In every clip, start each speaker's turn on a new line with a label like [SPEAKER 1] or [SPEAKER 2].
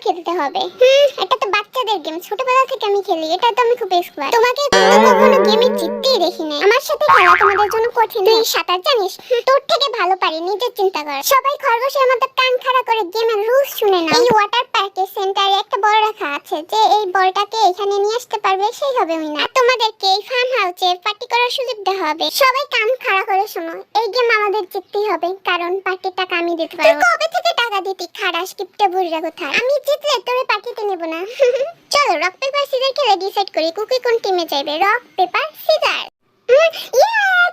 [SPEAKER 1] খেলতে হবে। হুম। এটা তো বাচ্চাদের গেম ছোটবেলা থেকে আমি খেলি, এটা তো আমি খুব এক্সপার্ট তোমাকে কখনো গেমে জিততেই দেখি নাই। আমার সাথে খেলা তোমাদের জন্য কঠিন। তুই সাঁতার জানিস? তোর থেকে ভালো পারি, নিজের চিন্তা কর। সবাই খরগোশের মতো কান খাড়া করে গেমের রুলস শুনে না এই ওয়াটার পার্কের সেন্টারে একটা বল রাখা আছে, যে এই বলটাকে এখানে নিয়ে আসতে পারবে, সেই হবে উইনার তোমাদেরকে এই ফার্ম হাউসে পার্টি করার সুযোগ দেওয়া হবে। সবাই কান খাড়া করে শোনো। এই গেম আমাদের জিততেই হবে, কারণ পার্টির টাকা আমি দিতে পারব। কবে থেকে টাকা দিতি? খাড়াস কিপটা বুড়িরা কোথায়? আমি জিতলে তোরে পার্টিতে নেব না। চলো রক পেপার সিজার খেলে ডিসাইড করি। কুকি কোন টিমে যাবে রক পেপার সিজার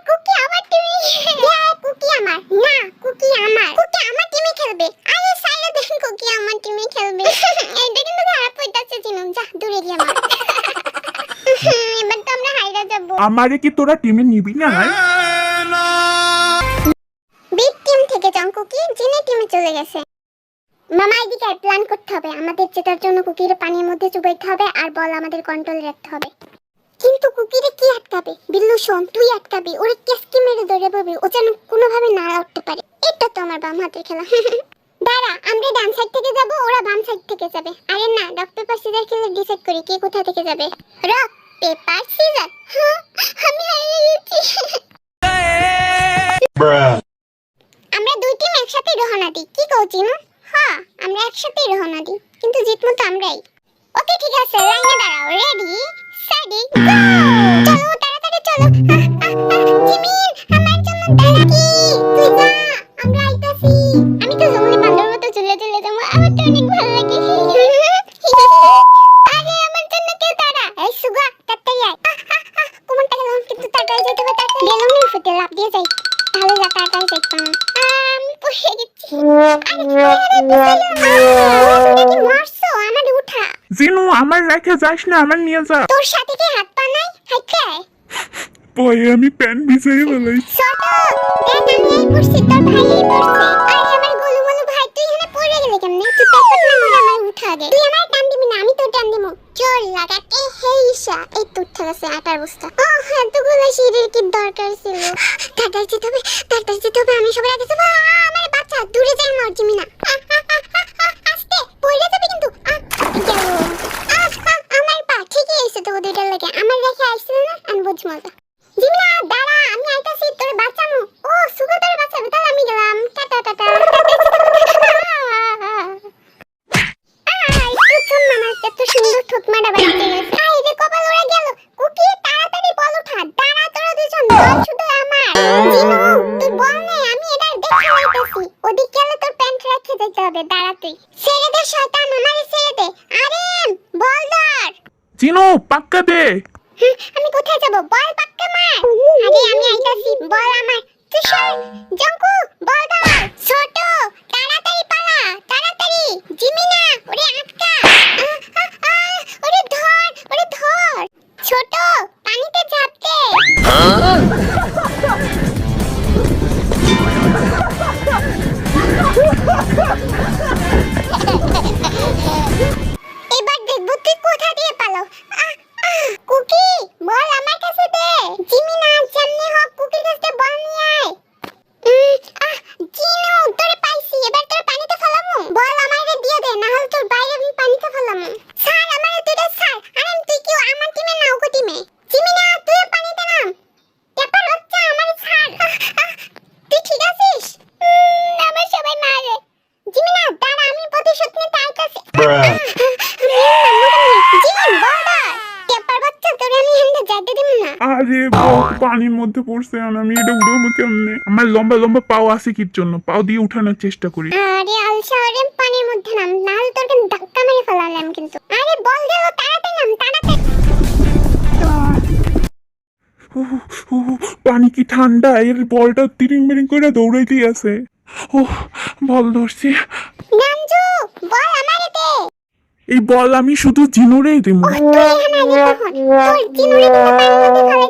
[SPEAKER 1] কুকি আমার টিমে ইয়া কুকি আমার। না কুকি আমার। কুকি আমার টিমে খেলবে। আরে সাইরা দেখেন কুকি আমার টিমে খেলবে। এটা কিন্তু খারাপ হইতাছে জিনুম যা দূরে গিয়ে আমার এবার তো আমরা হাইরা যাব।
[SPEAKER 2] আমারে কি তোরা টিমে নিবি না
[SPEAKER 1] প্ল্যান করতে হবে। আমাদের জেতার জন্য কুকির পানির মধ্যে চুবাইতে হবে আর বল আমাদের কন্ট্রোলে রাখতে হবে। কিন্তু কুকিরে কি আটকাবে? বিল্লু শোন তুই আটকাবি। ওরে কেসকি মেরে ধরে বলবি? ও যেন কোনোভাবে না উঠতে পারে। এটা তো আমার বাম হাতের খেলা। দাঁড়া আমরা ডান সাইড থেকে যাব ওরা বাম সাইড থেকে যাবে। আরে না রক পেপার সিজার খেলে ডিসাইড করি কে কোথা থেকে যাবে। রক পেপার সিজার হ্যাঁ আমি হারিয়ে গেছি। আমরা দুই টিম একসাথে রওনা দিই। কি হ্যাঁ আমরা একসাথেই রওনা দিই, কিন্তু জিতবো তো আমরাই। ওকে, ঠিক আছে, লাইনে দাঁড়াও রেডি স্টাডি চলো, তাড়াতাড়ি চলো। জিমিন আমার জন্য আইতাছি। আমি তো জঙ্গলি আরে আরে আরে পিছলে কি মারছো আমার উঠা
[SPEAKER 2] জিনু আমার রেখে যাস না আমার নিয়ে যা।
[SPEAKER 1] তোর সাথে কি হাত পা নাই? হাইকে
[SPEAKER 2] পরে আমি প্যান্ট ভিজাই
[SPEAKER 1] ছোট দেখ আমি এই পড়ছি তোর ভাই এই পড়ছে আরে আমার গোলু মোলু ভাই তুই এখানে পড়ে গেলি কেমনে? তুই না মনে আমার উঠা আগে তুই আমার টান দিবি না আমি তোর টান জোর লাগাতে হেইসা এই তো উঠে গেছে আটার বস্তা। ও হ্যাঁ তো গুলো সিঁড়ির কি দরকার ছিল? তাড়াতাড়ি যেতে হবে তাড়াতাড়ি যেতে হবে আমি সবার আগে যাব। ধর
[SPEAKER 2] পাক্কে দে।
[SPEAKER 1] আমি কোথায় যাব? বল পাক্কা মার আরে, আমি আইতাছি বল আমার। তুষার, জঙ্কু, বল দাও ছোট, তাড়াতাড়ি পালা, তাড়াতাড়ি। জিমিনা, ওরে আটকা। ওরে ধর।
[SPEAKER 2] পানির মধ্যে পড়ছে আর আমি এটা উঠবো কেমনে? আমার লম্বা লম্বা পাও আছে কির জন্য? পাও দিয়ে উঠানোর চেষ্টা করি।
[SPEAKER 1] আরে আলসা ওরে পানির মধ্যে নাম নাহলে তোর কিন্তু ধাক্কা মেরে ফেলালাম কিন্তু। আরে বল দিল তাড়াতাড়ি নাম তাড়াতাড়ি।
[SPEAKER 2] পানি কি ঠান্ডা? এর বলটা তিরিং মিরিং করে দৌড়াইতেই আছে। ও বল ধরছি।
[SPEAKER 1] নামজু বল আমারে দে
[SPEAKER 2] এই বল আমি শুধু জিনুরেই দিব।
[SPEAKER 1] তোর জিনুরে কিন্তু পানির মধ্যে ফেলাই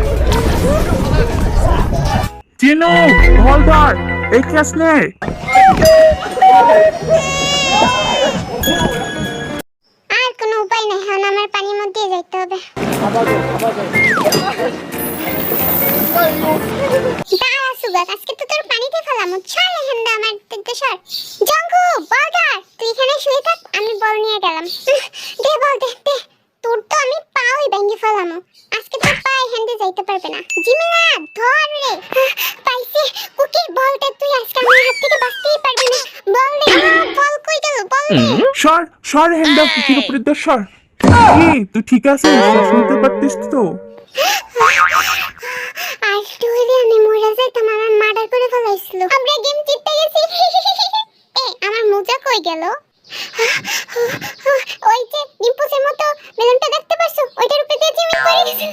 [SPEAKER 2] চিনু হলদার এই ক্লাস নে
[SPEAKER 1] আর কোনো উপায় নাই, এখন আমার পানির মধ্যে যাইতে হবে। আজকে তো তোর পানিতে ফেলাম ছাড় এখান দিয়ে আমার দিকে সর। জঙ্কু বলদার, তুই এখানে শুয়ে থাক, আমি বল নিয়ে গেলাম। দে বল, দে দে। তোর তো আমি পাওই ভেঙে ফেলামো। আজকে তোর পা এখান দিয়ে যাইতে পারবে না। জিমিনা ধর রে। পাইছি। কুকির বলটা তুই আজকে আমার হাত থেকে বাঁচতেই পারবি না। বল আহ, বল কই গেল? বল দে।
[SPEAKER 2] সর সর হ্যান্ডা কুকির উপরে দর সর। কি তুই ঠিক আছিস? শ্বাস নিতে পারতিস তো?
[SPEAKER 1] আর হলে আমি মরে যাইতাম আমার মার্ডার করে ফেলাইছিল। আমরা গেম জিততে গেছি। এ আমার মোজা কই গেল? ওই যে ডিম্পুসের মতো বেলুনটা দেখতে পারছ? ওইটার উপরে দিয়ে জিমিন পড়ে গেছে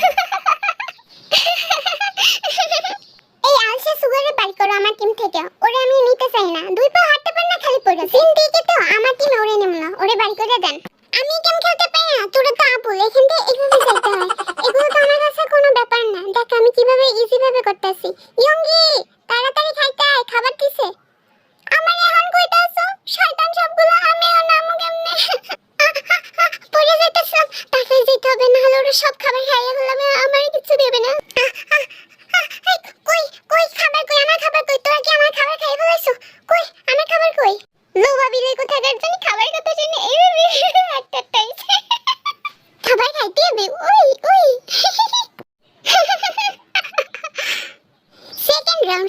[SPEAKER 1] এই আলসা সুগারে বাই করো আমার টিম থেকে। ওরে আমি নিতে চাই না। দুই পা হাঁটতে পারে না খালি পড়ে সিন দিকে তো আমার টিমে ওরে নেব না ওরে বাই করে দেন। আমি গেম খেলতে পারি না তোরা তো আপু। এখান থেকে এইভাবে যাইতে হয়। এগুলো তো আমার কাছে কোনো ব্যাপার না। দেখ আমি কীভাবে ইজি ভাবে করতেছি। ইয়ঙ্গি!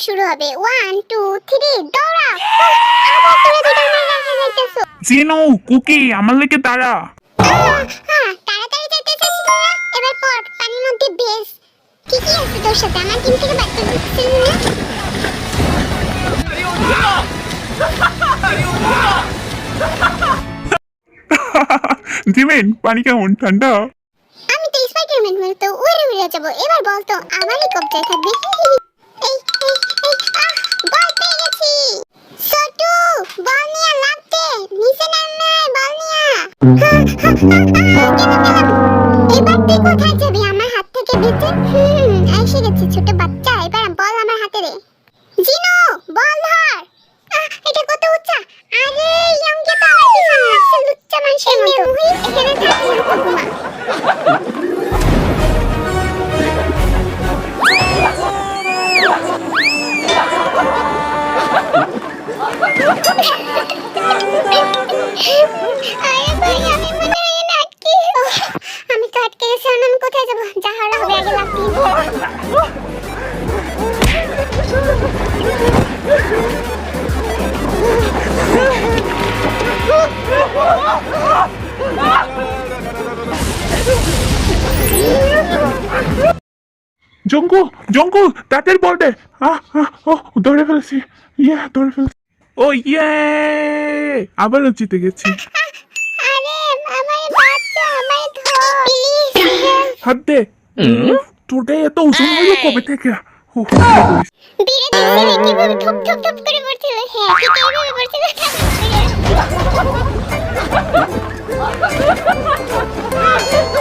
[SPEAKER 1] শুরু হবে। ওয়ান টু থ্রি দৌড়া! আবার তোরা দুটো আমার রাখা যাইতেছো
[SPEAKER 2] চিনু কুকি আমার লেগে তারা
[SPEAKER 1] হ্যাঁ তাড়াতাড়ি যাইতেছিস তোরা এবার পট পানির মধ্যে বেশ কি কি আছে তোর সাথে? আমার টিম থেকে বাদ করে দিচ্ছিস না
[SPEAKER 2] জিমেন পানি কেমন? ঠান্ডা?
[SPEAKER 1] আমি তো স্পাইডারম্যান হয়ে তো উড়ে উড়ে যাব। এবার বল তো আমারই কবজায় থাকবে এই এবার তুই কোথায় যাবি? আমার হাত থেকে বেঁচে? হুম এসে গেছে ছোট বাচ্চা। এবার বল আমার হাতে দে জিনো বল ধর। এটা কত উচ্চা? আরে ইয়ংকে তো আমার পিছনে আসছে লুচ্চা মানুষের মতো। এখানে থাকি। ঘুমা আরে ভাই আমি হয় না আটকে আমি তো আটকে গেছি আমি কোথায় যাব? হবে আগে
[SPEAKER 2] জঙ্কু জঙ্কু তাদের বল দে আহ আহ ও ধরে ফেলেছি। ইয়া ধরে ফেলেছি। ও ইয়ে! আবারও জিতে গেছি।
[SPEAKER 1] প্লিজ
[SPEAKER 2] হাত দে তোর গায়ে এত ওজন হইল কবে থেকে ও
[SPEAKER 1] বীরে দেখছিলি কীভাবে ঠুপ ঠুপ ঠুপ করে পড়ছিল হ্যাঁ ঠিক এইভাবে পড়ছিল আচ্ছা